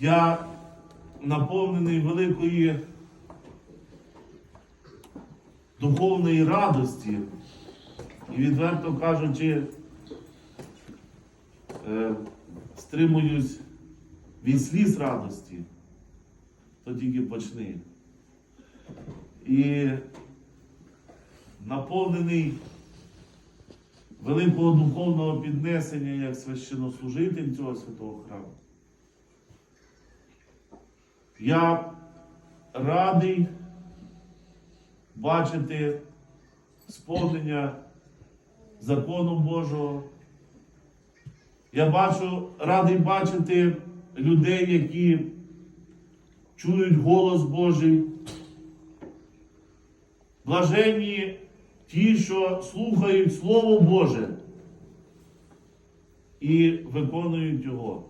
Я наповнений великої духовної радості і, відверто кажучи, е, стримуюсь від сліз радості, то тільки почни. І наповнений великого духовного піднесення як священнослужитель цього святого храму. Я радий бачити сповнення закону Божого. Я бачу, радий бачити людей, які чують голос Божий. Блаженні ті, що слухають Слово Боже і виконують його.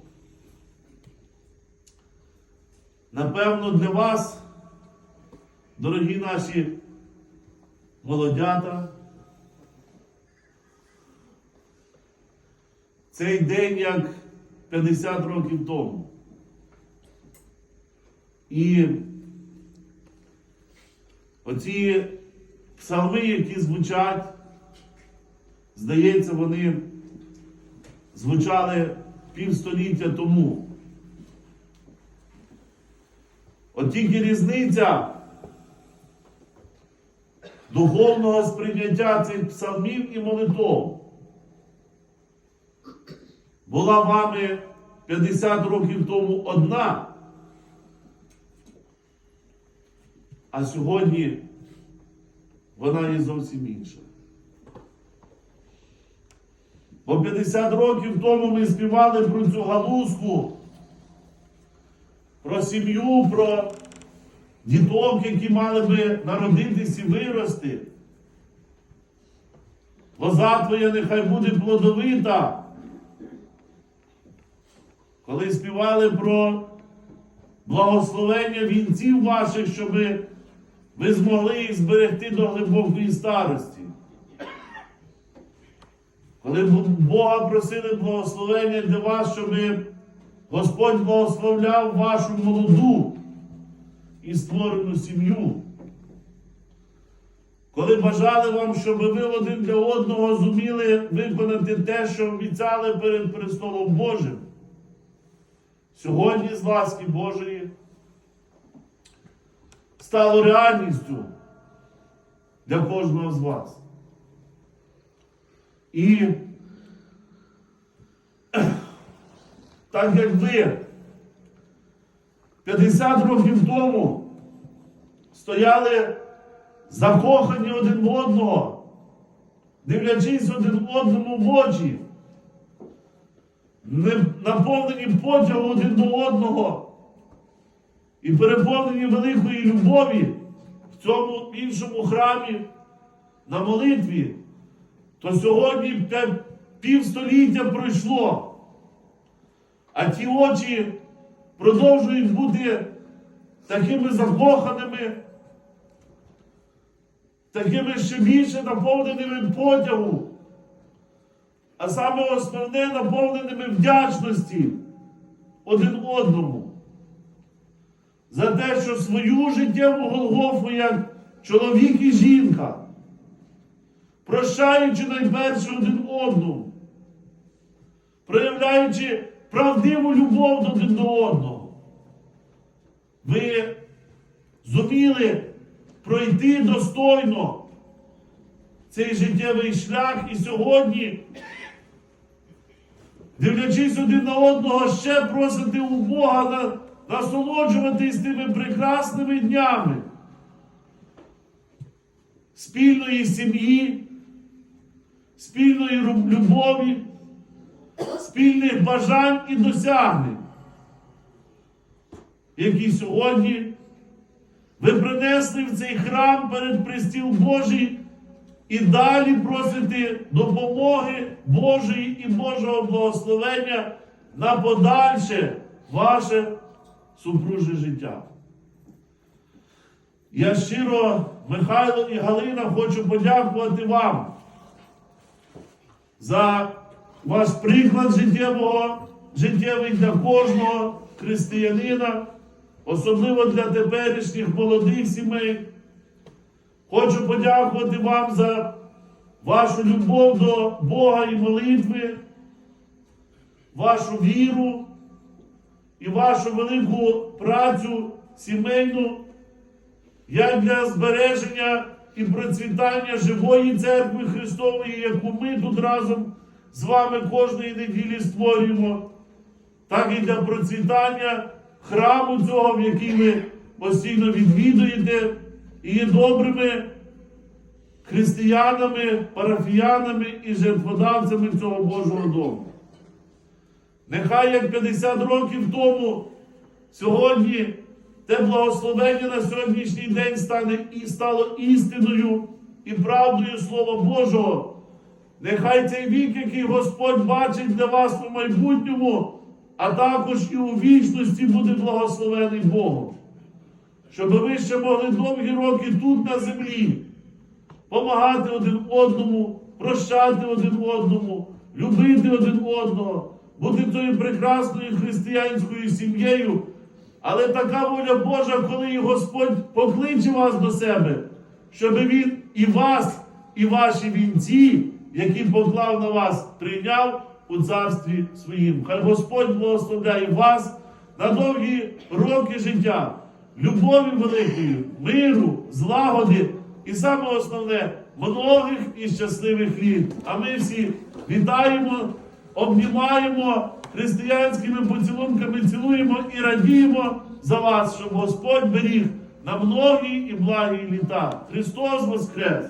Напевно, для вас, дорогі наші молодята, цей день як 50 років тому. І оці псалми, які звучать, здається, вони звучали півстоліття тому. От тільки різниця духовного сприйняття цих псалмів і молитов. Була вами 50 років тому одна, а сьогодні вона є зовсім інша. Бо 50 років тому ми співали про цю галузку, про сім'ю, про діток, які мали би народитись і вирости. Лоза твоя нехай буде плодовита. Коли співали про благословення вінців ваших, щоб ви змогли їх зберегти до глибокої старості. Коли Бога просили благословення для вас, щоб Господь благословляв вашу молоду і створену сім'ю. Коли бажали вам, щоб ви один для одного зуміли виконати те, що обіцяли перед престолом Божим. Сьогодні з ласки Божої стало реальністю для кожного з вас. І так як ви 50 років тому стояли закохані один в одного, дивлячись один одному в очі, не наповнені потягу один до одного і переповнені великої любові в цьому іншому храмі на молитві, то сьогодні півстоліття пройшло, а ті очі продовжують бути такими закоханими, такими ще більше наповненими потягу, а саме основне наповненими вдячності один одному. За те, що свою життєву Голгофу як чоловік і жінка, прощаючи найперше один одному, проявляючи правдиву любов один до одного, ви зуміли пройти достойно цей життєвий шлях і сьогодні, дивлячись один на одного, ще просити у Бога на, насолоджуватись тими прекрасними днями спільної сім'ї, спільної любові, спільних бажань і досягнень, які сьогодні ви принесли в цей храм перед престіл Божий і далі просите допомоги Божої і Божого благословення на подальше ваше супруже життя. Я щиро, Михайло і Галина, хочу подякувати вам за ваш приклад життєвого, життєвий для кожного, християнина, особливо для теперішніх молодих сімей. Хочу подякувати вам за вашу любов до Бога і молитви, вашу віру і вашу велику працю сімейну як для збереження і процвітання живої церкви Христової, яку ми тут разом з вами кожної неділі створюємо, так і для процвітання храму цього, в який ви постійно відвідуєте і є добрими християнами, парафіянами і жертводавцями цього Божого дому. Нехай як 50 років тому сьогодні те благословення на сьогоднішній день стане і стало істиною і правдою Слова Божого. Нехай цей вік, який Господь бачить для вас у майбутньому, а також і у вічності буде благословений Богом. Щоб ви ще могли довгі роки тут на землі помагати один одному, прощати один одному, любити один одного, бути тою прекрасною християнською сім'єю. Але така воля Божа, коли і Господь покличе вас до себе, щоб Він і вас, і ваші вінці, які поклав на вас, прийняв у царстві своїм. Хай Господь благословляє вас на довгі роки життя, любові великої, миру, злагоди і саме основне многих і щасливих літ. А ми всі вітаємо, обнімаємо християнськими поцілунками, цілуємо і радіємо за вас, щоб Господь беріг на многі і благі літа. Христос Воскрес!